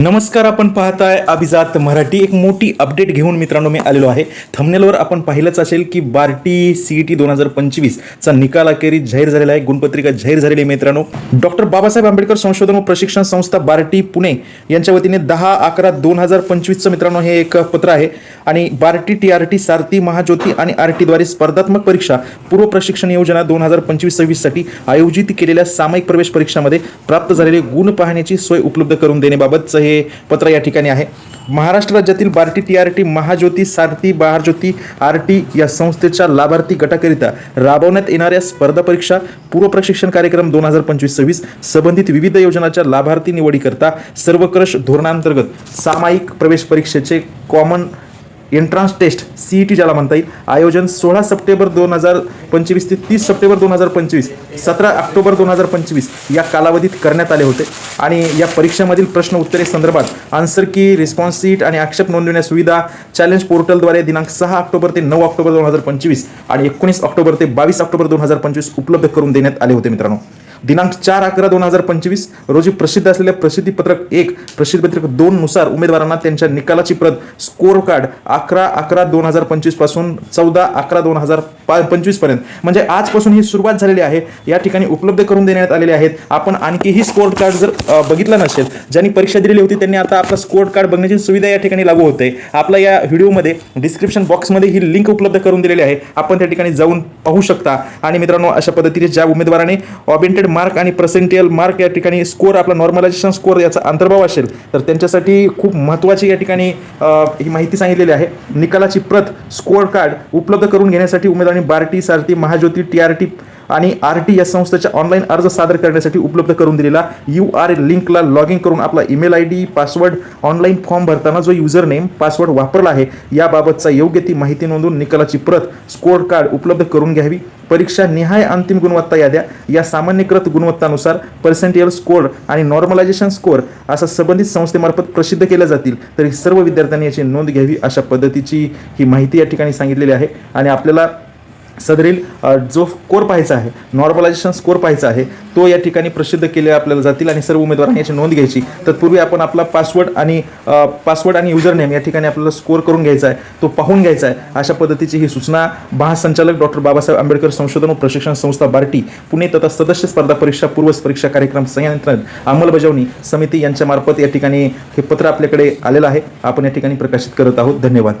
नमस्कार आपण पाहताय अभिजात मराठी. एक मोठी अपडेट घेऊन मित्रांनो मी आलेलो आहे. थंबनेलवर आपण पाहिलंच असेल की बार्टी सी टी दोन हजार पंचवीसचा निकाल अखेरीस जाहीर झालेला आहे. गुणपत्रिका जाहीर झालेली आहे मित्रांनो. डॉक्टर बाबासाहेब आंबेडकर संशोधन व प्रशिक्षण संस्था बार्टी पुणे यांच्या वतीने दहा अकरा दोन हजार पंचवीसचं मित्रांनो हे एक पत्र आहे. आणि BARTI T R T Sarathi Mahajyoti आणि आर टीद्वारे स्पर्धात्मक परीक्षा पूर्व प्रशिक्षण योजना दोन हजार पंचवीस सव्वीससाठी आयोजित केलेल्या सामायिक प्रवेश परीक्षामध्ये प्राप्त झालेले गुण पाहण्याची सोय उपलब्ध करून देण्याबाबतचं हे हे पत्र या ठिकाणी आहे. महाराष्ट्र राज्यातील BARTI T R T Mahajyoti Sarathi बहारज्योती R T या संस्थेच्या लाभार्थी गटाकरिता राबवण्यात येणाऱ्या स्पर्धा परीक्षा पूर्व प्रशिक्षण कार्यक्रम दोन हजार पंचवीस सव्वीस संबंधित विविध योजनाच्या लाभार्थी निवडीकरता सर्वकष धोरणांतर्गत सामायिक प्रवेश परीक्षेचे common entrance test C E T ज्याला म्हणता येईल. आयोजन सोळा सप्टेंबर दोन हजार पंचवीस ते तीस सप्टेंबर दोन हजार पंचवीस सतरा ऑक्टोबर दोन हजार पंचवीस या कालावधीत करण्यात आले होते. आणि या परीक्षेमधील प्रश्न उत्तरे संदर्भात आन्सर की रिस्पॉन्स सीट आणि आक्षेप नोंदवण्यास सुविधा चॅलेंज पोर्टलद्वारे दिनांक सहा ऑक्टोबर ते नऊ ऑक्टोबर दोन हजार पंचवीस आणि एकोणीस ऑक्टोबर ते बावीस ऑक्टोबर दोन हजार पंचवीस उपलब्ध करून देण्यात आले होते मित्रांनो. दिनांक चार अकरा दोन हजार पंचवीस रोजी प्रसिद्ध असलेल्या प्रसिद्धीपत्रक एक प्रसिद्धीपत्रक दोन नुसार उमेदवारांना त्यांच्या निकालाची प्रत स्कोर कार्ड अकरा अकरा दोन हजार पंचवीसपासून चौदा अकरा दोन हजार पंचवीसपर्यंत. म्हणजे आजपासून ही सुरुवात झालेली आहे. या ठिकाणी उपलब्ध करून देण्यात आलेले आहेत. आपण आणखीही स्कोर कार्ड जर बघितलं नसेल ज्यांनी परीक्षा दिलेली होती त्यांनी आता आपला स्कोर कार्ड बघण्याची सुविधा या ठिकाणी लागू होते. आपल्या या व्हिडिओमध्ये डिस्क्रिप्शन बॉक्समध्ये ही लिंक उपलब्ध करून दिलेली आहे. आपण त्या ठिकाणी जाऊन पाहू शकता. आणि मित्रांनो अशा पद्धतीने ज्या उमेदवाराने ऑबिंटेड मार्क आणि पर्सेंटियल मार्क या ठिकाणी स्कोर आपला नॉर्मलायझेशन स्कोर याचा अंतर्भाव असेल तर त्यांच्यासाठी खूप महत्त्वाची या ठिकाणी ही माहिती सांगितलेली आहे. निकालाची प्रत स्कोअर कार्ड उपलब्ध करून घेण्यासाठी उमेदवारांनी BARTI Sarathi Mahajyoti T R T आणि आर टी या संस्थेच्या ऑनलाईन अर्ज सादर करण्यासाठी उपलब्ध करून दिलेला यू आर लिंकला लॉग इन करून आपला email I D password online form भरताना जो युजर नेम पासवर्ड वापरला आहे याबाबतचा योग्य ती माहिती नोंदवून निकालाची प्रत स्कोर कार्ड उपलब्ध करून घ्यावी. परीक्षा निहाय अंतिम गुणवत्ता याद्या या सामान्यकृत गुणवत्तानुसार पर्सेंटेज स्कोअर आणि नॉर्मलायझेशन स्कोअर असा संबंधित संस्थेमार्फत प्रसिद्ध केल्या जातील. तरी सर्व विद्यार्थ्यांनी याची नोंद घ्यावी अशा पद्धतीची ही माहिती या ठिकाणी सांगितलेली आहे. आणि आपल्याला सदरील जो स्कोर पाहायचा आहे नॉर्मलायझेशन स्कोर पाहायचा आहे तो या ठिकाणी प्रसिद्ध केले आपल्याला जातील आणि सर्व उमेदवारांनी याची नोंद घ्यायची. तत्पूर्वी आपण आपला पासवर्ड आणि पासवर्ड आणि युजर नेम या ठिकाणी आपल्याला स्कोर करून घ्यायचा आहे तो पाहून घ्यायचा आहे. अशा पद्धतीची ही सूचना महासंचालक डॉक्टर बाबासाहेब आंबेडकर संशोधन व प्रशिक्षण संस्था बार्टी पुणे तथा सदस्य स्पर्धा परीक्षा पूर्व परीक्षा कार्यक्रम संयंत्रण अंमलबजावणी समिती यांच्यामार्फत या ठिकाणी हे पत्र आपल्याकडे आलेलं आहे. आपण या ठिकाणी प्रकाशित करत आहोत. धन्यवाद.